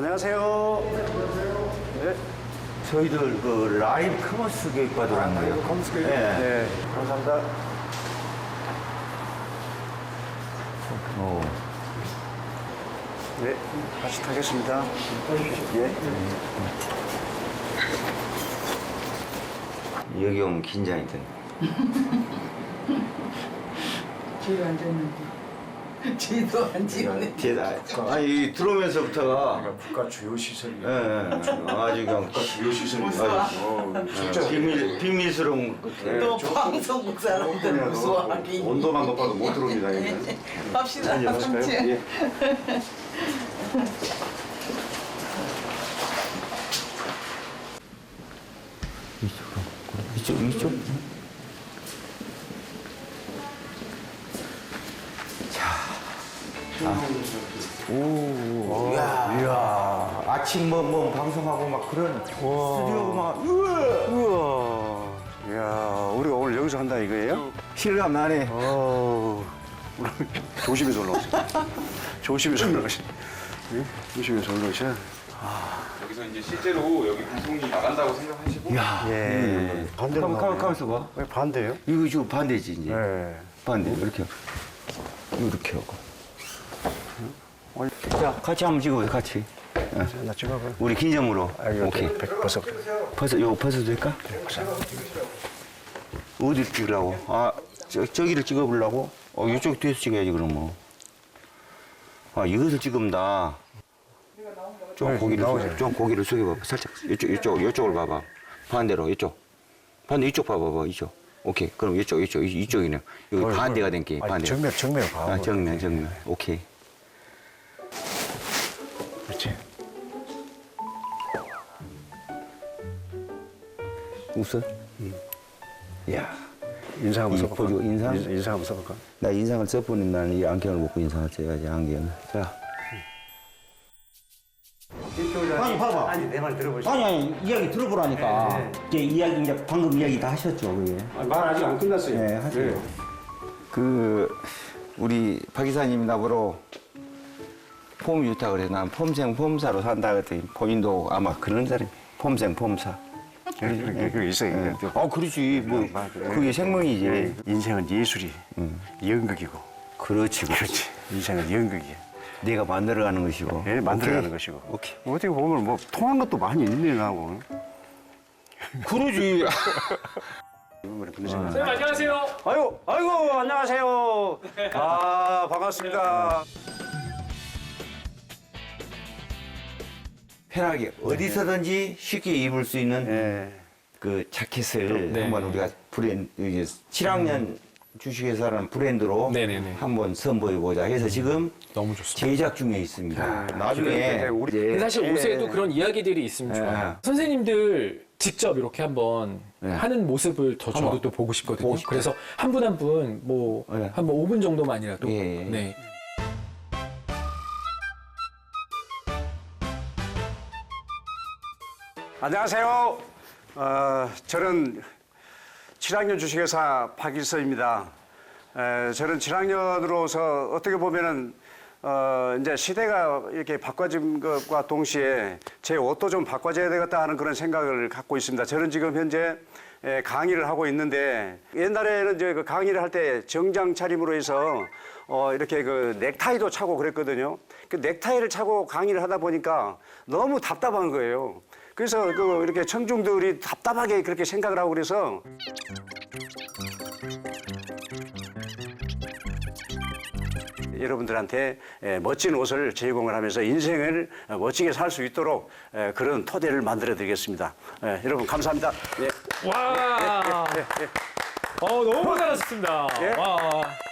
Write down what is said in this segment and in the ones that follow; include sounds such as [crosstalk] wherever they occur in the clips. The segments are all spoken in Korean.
안녕하세요. 네. 저희들 그 라이브 커머스 교육 받으라는 거예요. 커머스 교육? 네. 네. 감사합니다. 어. 네. 같이 타겠습니다. 예. 여기 오면 긴장이 돼. [laughs] 뒤로 앉았는데 [laughs] 뒤도 안 찍네 뒤에다. 아니 들어오면서부터가 국가 주요 시설이. 예, 예. 아주 그냥 주요 시설이. 어, 진짜 비밀 비밀스러운 것 같아요. 또 방송 국 사람들 무서워하기 온도만 높아도 못 들어옵니다. 여기. 합시다 이제 하실까요? 삼촌. 예. 이쪽 이쪽. 아침 뭐 뭐 방송하고 막 그런 스튜디오 막 우와. 우와. 이야, 우리가 오늘 여기서 한다 이거예요? 실감 나네. 어. [laughs] 조심해서 올라오세요. 조심해서 올라오세요. 예? 조심해서 올라오세요. 여기서 이제 실제로 여기 방송이 나간다고 생각하시고 야. 예. 반대로 가만 가만 가만있어 봐. 왜 반대요? 이거 지금 반대지 이제. 예. 반대 이렇게 이렇게 하고. 자 같이 한번 찍어요 같이. 나 찍어봐요. 우리 긴장으로. 아, 이거 오케이. 백- 벗어. 벗어 요거 벗어도 될까? 어디를 찍으려고? 아 저, 저기를 찍어보려고? 어 이쪽 뒤에서 찍어야지 그럼 뭐. 아 이것을 좀 네, 고기를 나오죠. 숙여- 좀 고기를 숙여봐 살짝 이쪽 이쪽 이쪽을 봐봐 반대로 이쪽 반대 이쪽 봐봐봐 이쪽 오케이 그럼 이쪽 이쪽 이- 이쪽이네 여기 반대가. 된게 반대 정면, 정면 봐. 아 정면 정면 오케이 웃어 야 인상 한번 이 써볼까? 인상? 인- 인상 한번 써볼까? 나 인상을 써보니 나는 이 안경을 벗고 인상을 써야지 안경을. 자. 아니 봐봐. 아니, 내 말 들어보시죠. 아니 아니 이야기 들어보라니까. 이제 이야기 이제 방금 이야기 다 하셨죠 그게? 말 아직 안 끝났어요. 네 하세요. 그 우리 박 이사님 나보러 폼이 좋다 그래 난 폼생 폼사로 산다 그랬더니 본인도 아마 그런 사람이 폼생 폼사 그게 그 있어요. 그아 그렇지 뭐 맞아. 그게 생명이지 예, 인생은 예술이 연극이고. 그렇지 그렇지. 인생은 연극이야. 내가 만들어가는 것이고 예, 만들어가는 오케이? 것이고. 오케이 어떻게 보면 뭐 통한 것도 많이 있네 나하고. 그러지 [laughs] 그런. 선생님 안녕하세요. 아유, 아이고 안녕하세요. 아 반갑습니다. 편하게 어디서든지 쉽게 입을 수 있는 예. 그 자켓을 네. 한번 우리가 브랜드 이게 7학년 주식회사라는 브랜드로 네 네 네. 한번 선보여 보자 해서 지금 너무 좋습니다. 제작 중에 있습니다. 나중에 그래, 우리- 이제 근데 사실 예. 옷에도 그런 이야기들이 있으면 예. 좋아요. 선생님들 직접 이렇게 한번 예. 하는 모습을 더 저도 또 보고 싶거든요. 보고 싶죠. 그래서 한 분 한 분뭐 예. 한번 5분 정도만이라도 예, 예. 네. 안녕하세요. 어, 저는 7학년 주식회사 박일서입니다. 에, 저는 7학년으로서 어떻게 보면은 어, 이제 시대가 이렇게 바꿔진 것과 동시에 제 옷도 좀 바꿔줘야 되겠다 하는 그런 생각을 갖고 있습니다. 저는 지금 현재 에, 강의를 하고 있는데 옛날에는 이제 그 강의를 할 때 정장 차림으로 해서 어, 이렇게 그 넥타이도 차고 그랬거든요. 그 넥타이를 차고 강의를 하다 보니까 너무 답답한 거예요. 그래서 그 이렇게 청중들이 답답하게 그렇게 생각을 하고 그래서 여러분들한테 에, 멋진 옷을 제공을 하면서 인생을 어, 멋지게 살 수 있도록 에, 그런 토대를 만들어 드리겠습니다. 에, 여러분 감사합니다. 예. 와. 어 너무 잘하셨습니다. 예. 와.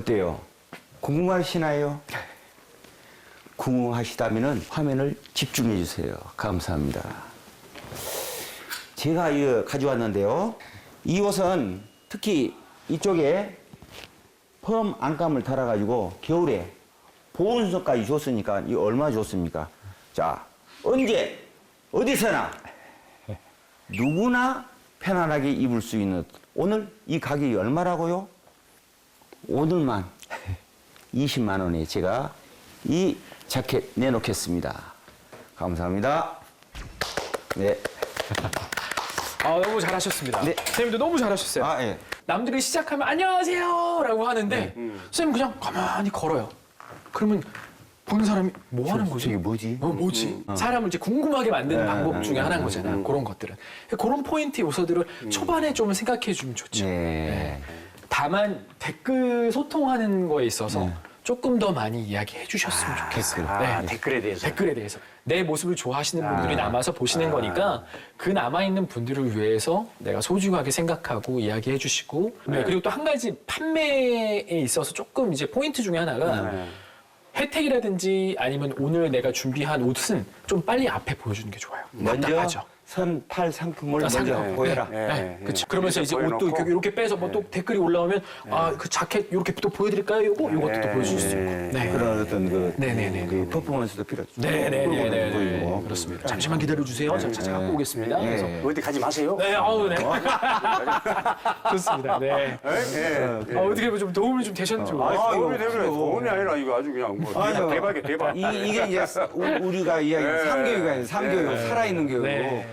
어때요? 궁금하시나요? 궁금하시다면 화면을 집중해 주세요. 감사합니다. 제가 이거 가져왔는데요. 이 옷은 특히 이쪽에 펌 안감을 달아가지고 겨울에 보온성까지 줬으니까 이 얼마 줬습니까? 자 언제 어디서나 누구나 편안하게 입을 수 있는 오늘 이 가격이 얼마라고요? 오늘만 20만 원에 제가 이 자켓 내놓겠습니다. 감사합니다. 네. 아 너무 잘하셨습니다. 네. 선생님도 너무 잘하셨어요. 아 예. 남들이 시작하면 안녕하세요라고 하는데 선생님 그냥 가만히 걸어요. 그러면 보는 사람이 뭐 하는 거지? 저게 뭐지? 어, 뭐지? 사람을 이제 궁금하게 만드는 방법 중에 하나인 거잖아요. 그런 것들은. 그런 포인트 요소들을 초반에 좀 생각해 주면 좋죠. 네. 다만 댓글 소통하는 거에 있어서 조금 더 많이 이야기해 주셨으면 좋겠어요. 아, 네. 댓글에 대해서. 댓글에 대해서 내 모습을 좋아하시는 분들이 남아서 보시는 거니까 그 남아 있는 분들을 위해서 내가 소중하게 생각하고 이야기해 주시고 네, 그리고 또 한 가지 판매에 있어서 조금 이제 포인트 중에 하나가 혜택이라든지 아니면 오늘 내가 준비한 옷은 좀 빨리 앞에 보여주는 게 좋아요. 먼저 답답하죠. 선, 팔 상품을 아, 먼저 상품. 보여라. 네, 예, 네, 예, 그렇죠. 예. 그러면서 이제 보여놓고. 옷도 이렇게, 이렇게 빼서 뭐 또 댓글이 올라오면 아 그 자켓 이렇게 또 보여드릴까요? 요거 요것도 또 예, 보여줄 수 있고. 예, 네. 그런 어떤 그, 네네네. 그 퍼포먼스도 필요하죠. 네네네네. 보이고. 그렇습니다. 잠시만 기다려 주세요. 자, 자, 자, 갖고 오겠습니다. 네. 그래서 어디 가지 마세요. 네, 아우, 네. [laughs] 좋습니다. 네. 예, 예. 아, 어떻게 보면 좀 도움이 좀 되셨는지 아, 모르겠어요. 도움이 되면 도움이 아니라 이거 아주 그냥 뭐 아니요. 대박이야 대박. 이, 이게 이제 우- 우리가 이야기하는 예. 삼교육이 아니라 삼교육, 예. 살아있는 교육이고. 네.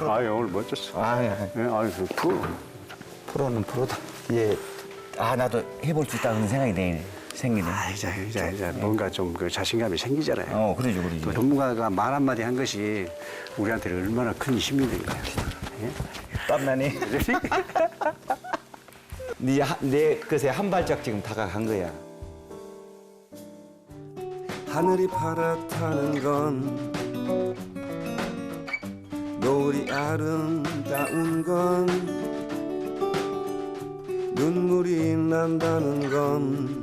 아 오늘 멋졌어. 아, 예. 예, 아유 그 프로. 프로는 프로다. 이제, 아, 나도 해볼 수 있다는 생각이 되 생기네. 아 이제 이제 이제 뭔가 좀 그 자신감이 생기잖아요. 어, 그러죠, 그러죠. 또 전문가가 말 한마디 한 것이 우리한테 얼마나 큰 힘이 된 거야. 예? 땀나네. [laughs] 네, 하- 내 것에 한 발짝 지금 다가간 거야. 하늘이 파랗다는 건 노을이 아름다운 건 눈물이 난다는 건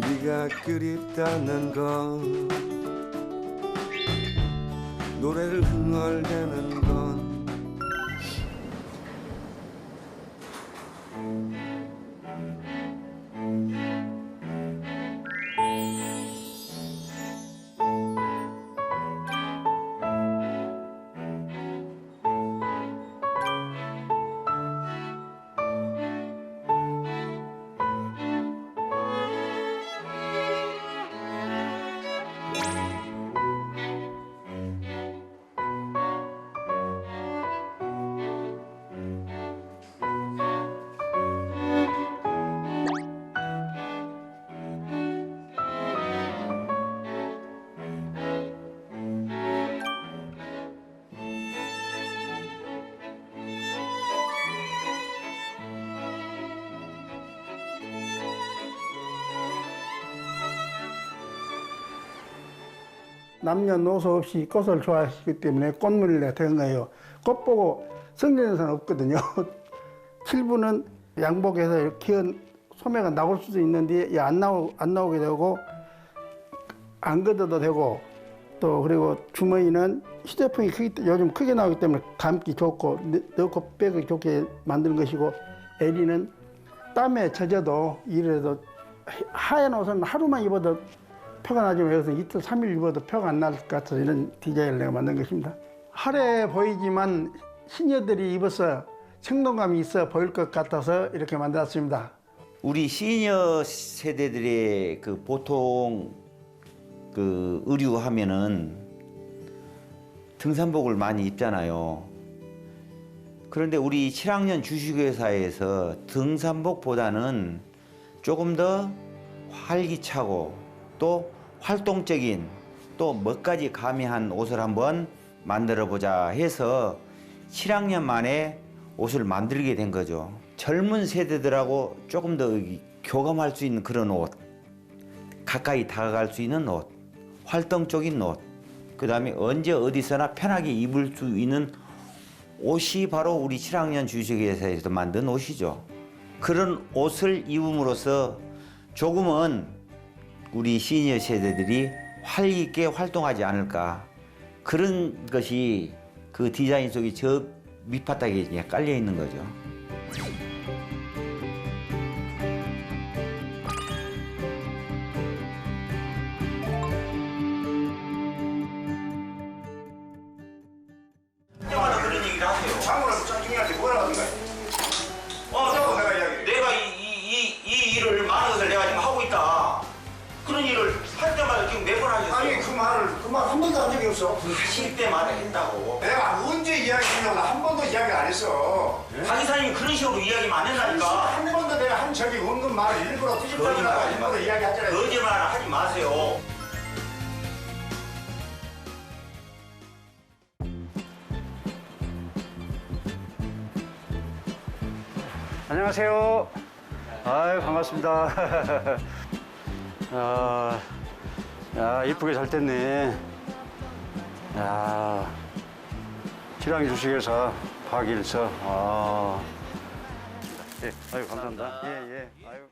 네가 그립다는 건 노래를 흥얼대는 건 남녀노소 없이 꽃을 좋아하시기 때문에 꽃물을 내는 거예요. 꽃 보고 성전에서는 없거든요. [laughs] 칠부는 양복에서 기운 소매가 나올 수도 있는데 안 나오 안 나오게 되고 안 걷어도 되고 또 그리고 주머니는 휴대폰이 크기 때- 요즘 크게 나오기 때문에 감기 좋고 넣- 넣고 빼기 좋게 만드는 것이고 에리는 땀에 젖어도 이래도 하얀 옷은 하루만 입어도 표가 나지만 여기서 이틀 삼일 입어도 표가 안 날 것 같아서 이런 디자인을 내가 만든 것입니다. 화려해 보이지만 시녀들이 입어서 청동감이 있어 보일 것 같아서 이렇게 만들었습니다. 우리 시니어 세대들의 그 보통 그 의류 하면은 등산복을 많이 입잖아요. 그런데 우리 7학년 주식회사에서 등산복보다는 조금 더 활기차고 또 활동적인 또 뭐까지 가미한 옷을 한번 만들어 보자 해서 7학년 만에 옷을 만들게 된 거죠. 젊은 세대들하고 조금 더 교감할 수 있는 그런 옷, 가까이 다가갈 수 있는 옷, 활동적인 옷, 그 다음에 언제 어디서나 편하게 입을 수 있는 옷이 바로 우리 7학년 주식회사에서 만든 옷이죠. 그런 옷을 입음으로써 조금은 우리 시니어 세대들이 활기 있게 활동하지 않을까 그런 것이 그 디자인 속에 저 밑바닥에 깔려 있는 거죠. 적이 없어. 하실 때마다 했다고. 내가 언제 이야기했냐고 나 한 번도 이야기 안 했어. 강 이사님이 그런 식으로 이야기하면 안 된다니까. 한 번도 내가 한 적이 없는 말을 일부러 거짓말 일부러 마세요. 이야기하잖아요. 거짓말 하지 마세요. 안녕하세요. 아유 반갑습니다. [laughs] 아, 야 이쁘게 잘 됐네. 야, 지랑 주식회사 박일서. 아, 예, 아유 감사합니다. 예, 예. 아유.